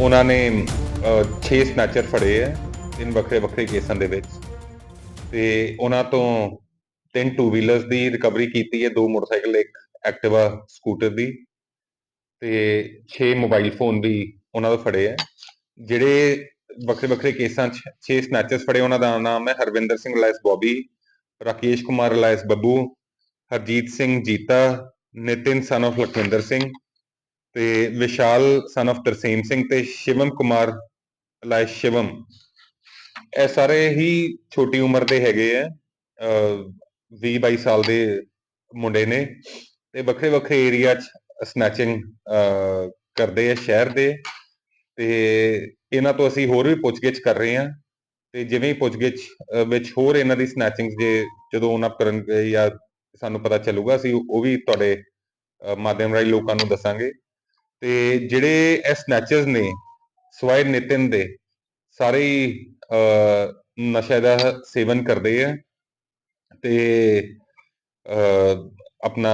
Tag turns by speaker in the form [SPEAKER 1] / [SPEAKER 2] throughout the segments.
[SPEAKER 1] ਉਹਨਾਂ ਨੇ 6 ਸਨੈਚਰ ਫੜੇ ਹੈ ਤਿੰਨ ਵੱਖਰੇ ਵੱਖਰੇ ਕੇਸਾਂ ਦੇ ਵਿੱਚ। ਤੇ ਉਹਨਾਂ ਤੋਂ ਤਿੰਨ ਟੂ ਵੀਲਰਸ ਦੀ ਰਿਕਵਰੀ ਕੀਤੀ ਹੈ, ਦੋ ਮੋਟਰਸਾਈਕਲ, ਇੱਕ ਐਕਟਿਵਾ ਸਕੂਟਰ ਦੀ ਤੇ 6 ਮੋਬਾਈਲ ਫੋਨ ਵੀ ਉਹਨਾਂ ਤੋਂ ਫੜੇ ਹੈ। ਜਿਹੜੇ ਵੱਖਰੇ ਵੱਖਰੇ ਕੇਸਾਂ 'ਚ 6 ਸਨੈਚਰਸ ਫੜੇ, ਉਹਨਾਂ ਦਾ ਨਾਮ ਹੈ Harvinder Singh, alias Bobby, Rakesh Kumar, alias Babbu, Harjeet Singh Jeeta, Nitin son of Lakhwinder Singh ਤੇ ਵਿਸ਼ਾਲ ਸਨ ਆਫ ਤਰਸੇਮ ਸਿੰਘ ਤੇ ਸ਼ਿਵਮ ਕੁਮਾਰ ਲਾਇਸ ਸ਼ਿਵਮ। ਇਹ ਸਾਰੇ ਹੀ ਛੋਟੀ ਉਮਰ ਦੇ ਹੈਗੇ ਆ 20 22 ਸਾਲ ਦੇ ਮੁੰਡੇ ਨੇ ਤੇ ਵੱਖਰੇ ਵੱਖਰੇ ਏਰੀਆ 'ਚ ਸਨੈਚਿੰਗ ਕਰਦੇ ਆ ਸ਼ਹਿਰ ਦੇ। ਤੇ ਇਹਨਾਂ ਤੋਂ ਅਸੀਂ ਹੋਰ ਵੀ ਪੁੱਛਗਿੱਛ ਕਰ ਰਹੇ ਹਾਂ ਤੇ ਜਿਵੇਂ ਹੀ ਪੁੱਛਗਿੱਛ ਵਿੱਚ ਹੋਰ ਇਹਨਾਂ ਦੀ ਸਨੈਚਿੰਗ ਜੇ ਜਦੋਂ ਉਹਨਾਂ ਕਰਨਗੇ ਜਾਂ ਸਾਨੂੰ ਪਤਾ ਚੱਲੂਗਾ, ਅਸੀਂ ਉਹ ਵੀ ਤੁਹਾਡੇ ਮਾਧਿਅਮ ਰਾਹੀਂ ਲੋਕਾਂ ਨੂੰ ਦੱਸਾਂਗੇ। ਤੇ ਜਿਹੜੇ ਇਹ ਸਨੈਚਰਸ ਨੇ ਸਵਾਏ ਨਿਤਿਨ ਦੇ ਸਾਰੇ ਹੀ ਅਹ, ਨਸ਼ੇ ਦਾ ਸੇਵਨ ਕਰਦੇ ਆ ਤੇ ਆਪਣਾ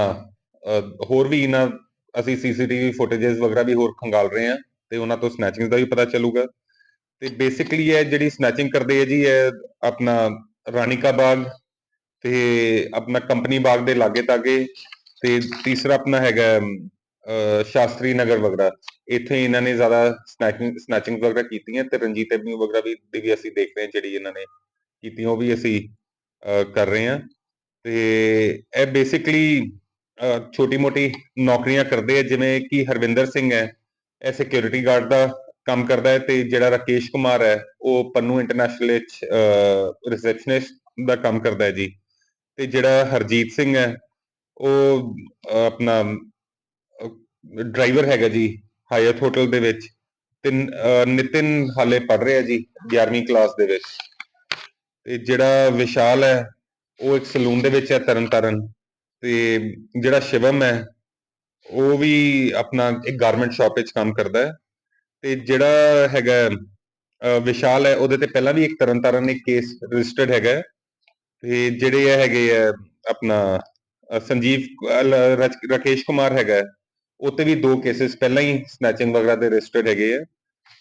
[SPEAKER 1] ਹੋਰ ਵੀ ਇਹਨਾਂ ਅਸੀਂ ਸੀਸੀਟੀਵੀ ਫੁਟੇजेस ਵਗੈਰਾ ਵੀ ਹੋਰ ਖੰਗਾਲ ਰਹੇ ਆ ਤੇ ਉਹਨਾਂ ਤੋਂ ਸਨੈਚਿੰਗ ਦਾ ਵੀ ਪਤਾ ਚੱਲੂਗਾ। ਤੇ ਬੇਸਿਕਲੀ ਇਹ ਜਿਹੜੀ ਸਨੈਚਿੰਗ ਕਰਦੇ ਆ ਜੀ ਇਹ ਆਪਣਾ ਰਾਣੀਕਾ ਬਾਗ ਤੇ ਆਪਣਾ ਕੰਪਨੀ ਬਾਗ ਦੇ ਲਾਗੇ ਤਾਗੇ ਤੇ ਤੀਸਰਾ ਆਪਣਾ ਹੈਗਾ ਸ਼ਾਸਤਰੀ ਨਗਰ ਵਗੈਰਾ, ਇੱਥੇ ਇਹਨਾਂ ਨੇ ਜ਼ਿਆਦਾ ਸਨੈਚਿੰਗ ਸਨੈਚਿੰਗ ਵਗੈਰਾ ਕੀਤੀਆਂ ਤੇ ਰਣਜੀਤ ਐਵਨਿਊ ਵਗੈਰਾ ਵੀ, ਦੀ ਵੀ ਅਸੀਂ ਦੇਖ ਰਹੇ ਹਾਂ ਜਿਹੜੀ ਇਹਨਾਂ ਨੇ ਕੀਤੀਆਂ ਉਹ ਵੀ ਅਸੀਂ ਕਰ ਰਹੇ ਹਾਂ। ਤੇ ਇਹ ਬੇਸਿਕਲੀ ਛੋਟੀ ਮੋਟੀ ਨੌਕਰੀਆਂ ਕਰਦੇ ਆ, ਜਿਵੇਂ ਕਿ ਹਰਵਿੰਦਰ ਸਿੰਘ ਹੈ, ਇਹ ਸਿਕਿਉਰਿਟੀ ਗਾਰਡ ਦਾ ਕੰਮ ਕਰਦਾ ਹੈ ਤੇ ਜਿਹੜਾ ਰਾਕੇਸ਼ ਕੁਮਾਰ ਹੈ, ਉਹ ਪੰਨੂ ਇੰਟਰਨੈਸ਼ਨਲ ਵਿੱਚ ਰਿਸੈਪਸ਼ਨਿਸਟ ਦਾ ਕੰਮ ਕਰਦਾ ਹੈ ਜੀ। ਤੇ ਜਿਹੜਾ ਹਰਜੀਤ ਸਿੰਘ ਹੈ, ਉਹ ਆਪਣਾ ਡਰਾਈਵਰ ਹੈਗਾ ਜੀ ਹਾਇਤ ਹੋਟਲ ਦੇ ਵਿੱਚ। ਤੇ ਨਿਤਿਨ ਹਾਲੇ ਪੜ ਰਿਹਾ ਜੀ 11ਵੀਂ ਕਲਾਸ ਦੇ ਵਿੱਚ। ਤੇ ਜਿਹੜਾ ਵਿਸ਼ਾਲ ਹੈ ਉਹ ਇੱਕ ਸਲੂਨ ਦੇ ਵਿੱਚ ਹੈ ਤਰਨਤਾਰਨ। ਤੇ ਜਿਹੜਾ ਸ਼ਿਵਮ ਹੈ ਉਹ ਵੀ ਆਪਣਾ ਇੱਕ ਗਾਰਮੈਂਟ ਸ਼ਾਪ ਵਿੱਚ ਕੰਮ ਕਰਦਾ ਹੈ। ਤੇ ਜਿਹੜਾ ਹੈਗਾ ਵਿਸ਼ਾਲ ਹੈ ਉਹਦੇ ਤੇ ਪਹਿਲਾਂ ਵੀ ਇੱਕ ਤਰਨਤਾਰਨ ਇੱਕ ਕੇਸ ਰਜਿਸਟਰਡ ਹੈਗਾ ਤੇ ਜਿਹੜੇ ਇਹ ਹੈਗੇ ਆ ਆਪਣਾ ਸੰਜੀਵ ਅਹ, ਰਾਕੇਸ਼ ਕੁਮਾਰ ਹੈਗਾ ਹੈ, ਉਹ ਤੇ ਵੀ ਦੋ ਕੇਸਿਸ ਪਹਿਲਾਂ ਹੀ ਸਨੈਚਿੰਗ ਵਗੈਰਾ ਦੇ ਰਜਿਸਟਰਡ ਹੈਗੇ ਆ।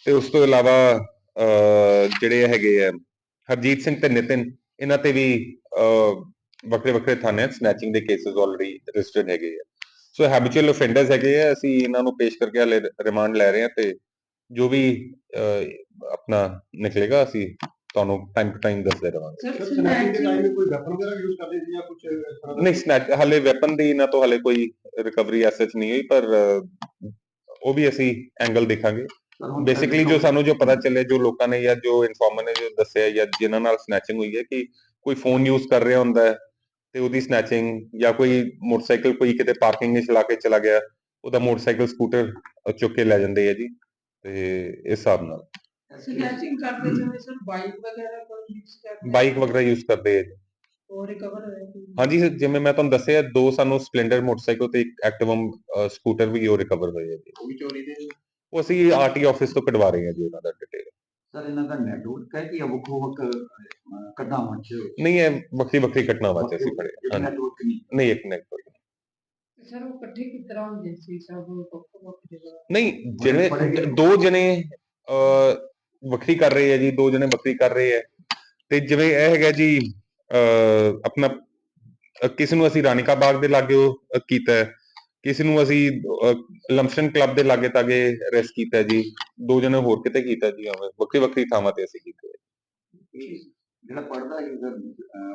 [SPEAKER 1] ਤੇ ਉਸ ਤੋਂ ਇਲਾਵਾ ਜਿਹੜੇ ਹੈਗੇ ਆ ਹਰਜੀਤ ਸਿੰਘ ਤੇ ਨਿਤਿਨ ਇਹਨਾਂ ਤੇ ਵੀ ਵੱਖਰੇ ਵੱਖਰੇ ਥਾਣਿਆਂ 'ਚ ਸਨੈਚਿੰਗ ਦੇ ਕੇਸਿਸ ਆਲਰੇਡੀ ਰਜਿਸਟਰਡ ਹੈਗੇ ਆ। ਸੋ ਹੈਬਿਚੁਅਲ ਅਫੈਂਡਰਸ ਹੈਗੇ ਆ ਅਸੀਂ ਇਹਨਾਂ ਨੂੰ ਪੇਸ਼ ਕਰਕੇ ਹਲੇ ਰਿਮਾਂਡ ਲੈ ਰਹੇ ਹਾਂ ਤੇ ਜੋ ਵੀ ਆਪਣਾ ਨਿਕਲੇਗਾ ਅਸੀਂ ਤੁਹਾਨੂੰ ਟਾਈਮ ਟੂ ਟਾਈਮ ਦੱਸਦੇ ਰਵਾਂਗੇ।
[SPEAKER 2] ਸਰ
[SPEAKER 3] ਸਨੈਚਿੰਗ ਦੇ ਟਾਈਮ ਕੋਈ ਵੈਪਨ ਵਗੈਰਾ ਯੂਜ਼ ਕਰਦੇ ਸੀ ਜਾਂ ਕੁਝ ਇਸ ਤਰ੍ਹਾਂ ਦਾ?
[SPEAKER 1] ਨਹੀਂ ਸਨੈਚ ਹਲੇ ਵੈਪਨ ਦੀ ਇਹਨਾਂ ਤੋਂ ਹਲੇ ਕੋਈ ਰਿਕਵਰੀ ਐਸਚ ਨਹੀਂ ਹੋਈ ਪਰ ਉਹ ਵੀ ਅਸੀਂ ਐਂਗਲ ਦੇਖਾਂਗੇ। ਬੇਸਿਕਲੀ ਜੋ ਸਾਨੂੰ ਜੋ ਪਤਾ ਚੱਲਿਆ ਜੋ ਲੋਕਾਂ ਨੇ ਜਾਂ ਜੋ ਇਨਫੋਰਮਰ ਨੇ ਜੋ ਦੱਸਿਆ ਜਾਂ ਜਿਨ੍ਹਾਂ ਨਾਲ ਸਨੈਚਿੰਗ ਹੋਈ ਹੈ ਕਿ ਕੋਈ ਫੋਨ ਯੂਜ਼ ਕਰ ਰਿਹਾ ਹੁੰਦਾ ਹੈ ਤੇ ਉਹਦੀ ਸਨੈਚਿੰਗ ਜਾਂ ਕੋਈ ਮੋਟਰਸਾਈਕਲ ਕੋਈ ਕਿਤੇ ਪਾਰਕਿੰਗ ਵਿੱਚ ਲਾ ਕੇ ਚਲਾ ਗਿਆ ਉਹਦਾ ਮੋਟਰਸਾਈਕਲ ਸਕੂਟਰ ਚੁੱਕ ਕੇ ਲੈ ਜਾਂਦੇ ਆ ਜੀ ਤੇ ਇਸ ਹਿਸਾਬ ਨਾਲ।
[SPEAKER 2] snatching ਕਰਦੇ ਸਮੇਂ ਸਰ ਬਾਈਕ ਵਗੈਰਾ ਕੋਈ use ਕਰਦੇ
[SPEAKER 1] ਬਾਈਕ ਵਗੈਰਾ ਯੂਜ਼ ਕਰਦੇ ਆ ਜੀ।
[SPEAKER 2] ਉਹ ਰਿਕਵਰ ਹੋਇਆ?
[SPEAKER 1] ਹਾਂਜੀ ਜਿਵੇਂ ਮੈਂ ਤੁਹਾਨੂੰ ਦੱਸਿਆ ਦੋ ਸਾਨੂੰ ਸਪਲੈਂਡਰ ਮੋਟਰਸਾਈਕਲ ਤੇ ਇੱਕ ਐਕਟਿਵਮ ਸਕੂਟਰ ਵੀ ਉਹ ਰਿਕਵਰ ਹੋਏ ਆ ਜੀ।
[SPEAKER 3] ਉਹ ਵੀ ਚੋਰੀ ਦੇ?
[SPEAKER 1] ਉਹ ਅਸੀਂ ਆਰਟੀ ਆਫਿਸ ਤੋਂ ਕਢਵਾ ਰਹੇ ਹਾਂ ਜੀ ਉਹਨਾਂ ਦਾ ਡਿਟੇਲ
[SPEAKER 4] ਸਰ ਇਹਨਾਂ ਦਾ ਨੈਟਵਰਕ ਹੈ ਕਿ ਵੱਖ ਵੱਖ ਕਦਮਾਂ ਚ।
[SPEAKER 1] ਨਹੀਂ ਇਹ ਵੱਖਰੀ ਵੱਖਰੀ ਘਟਨਾਵਾਂ ਚ ਅਸੀਂ ਪੜੇ ਹਾਂਜੀ।
[SPEAKER 4] ਨੈਟਵਰਕ ਨਹੀਂ।
[SPEAKER 1] ਨਹੀਂ ਇੱਕ ਨੈਟਵਰਕ
[SPEAKER 2] ਸਰ ਉਹ ਇਕੱਠੇ ਕਿਸ ਤਰ੍ਹਾਂ ਹੁੰਦੇ ਸੀ? ਸਭ ਵੱਖ ਵੱਖ ਜਗ੍ਹਾ?
[SPEAKER 1] ਨਹੀਂ ਜਿਹੜੇ ਦੋ ਜਣੇ ਵੱਖਰੀ ਕਰ ਰਹੇ ਆ ਜੀ ਦੋ ਜਣੇ ਵੱਖਰੀ ਕਰ ਰਹੇ ਆ। ਤੇ ਜਿਵੇਂ ਇਹ ਹੈਗਾ ਜੀ ਆਪਣਾ ਕਿਸੇ ਨੂੰ ਅਸੀਂ ਰਾਣੀਕਾ ਬਾਗ ਦੇ ਲਾਗੇ ਕੀਤਾ ਹੈ। ਕਿਸੇ ਨੂੰ ਅਸੀਂ ਲੰਪਸ਼ਨ ਕਲੱਬ ਦੇ ਲਾਗੇ ਤਾਗੇ ਅਰੈਸਟ ਕੀਤਾ ਜੀ। ਦੋ ਜਣੇ ਹੋਰ ਕਿਤੇ ਕੀਤਾ ਜੀ ਐਵੇਂ ਵੱਖਰੀ ਵੱਖਰੀ ਥਾਵਾਂ ਤੇ ਅਸੀਂ ਕੀਤੇ।
[SPEAKER 4] ਜਿਹੜਾ ਪੜਦਾ ਹੈ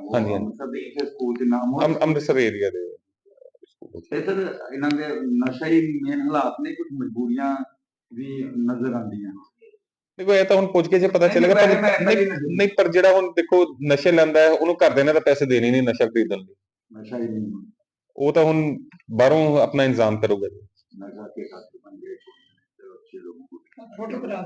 [SPEAKER 4] ਉਹ। ਅੰਮ੍ਰਿਤਸਰ ਦੇ ਇੱਕ ਸਕੂਲ ਦੇ ਨਾਮ
[SPEAKER 1] ਅੰਮ- ਅੰਮ੍ਰਿਤਸਰ ਏਰੀਆ ਦੇ
[SPEAKER 4] ਤੇ ਸਰ ਇਹਨਾਂ ਦੇ ਨਸ਼ਾ ਹੀ ਮੇਨ ਹਾਲਾਤ ਨੇ ਕੁਝ ਮਜਬੂਰੀਆਂ ਵੀ ਨਜ਼ਰ ਆਉਂਦੀਆਂ।
[SPEAKER 1] ਦੇਖੋ ਇਹ ਤਾਂ ਹੁਣ ਪੁੱਛ ਕੇ ਜੇ ਪਤਾ ਚੱਲੇਗਾ ਪਰ ਨਹੀਂ ਪਰ ਜਿਹੜਾ ਹੁਣ ਦੇਖੋ ਨਸ਼ੇ ਲੈਂਦਾ ਹੈ ਉਹਨੂੰ ਘਰਦਿਆਂ ਨੇ ਤਾਂ ਪੈਸੇ ਦੇਣੇ ਨਹੀਂ ਨਸ਼ਾ ਖਰੀਦਣ ਲਈ।
[SPEAKER 4] ਨਸ਼ਾ ਹੀ ਨਹੀਂ।
[SPEAKER 1] ਉਹ ਤਾਂ ਹੁਣ ਬਾਹਰੋਂ ਆਪਣਾ ਇੰਤਜ਼ਾਮ ਕਰੂਗਾ ਜੀ।
[SPEAKER 4] ਨਸ਼ਾ ਕੇ ਖਾਤੇ ਬਣ ਗਏ ਛੋਟੇ
[SPEAKER 2] ਫੋਟੋਗ੍ਰਾਫ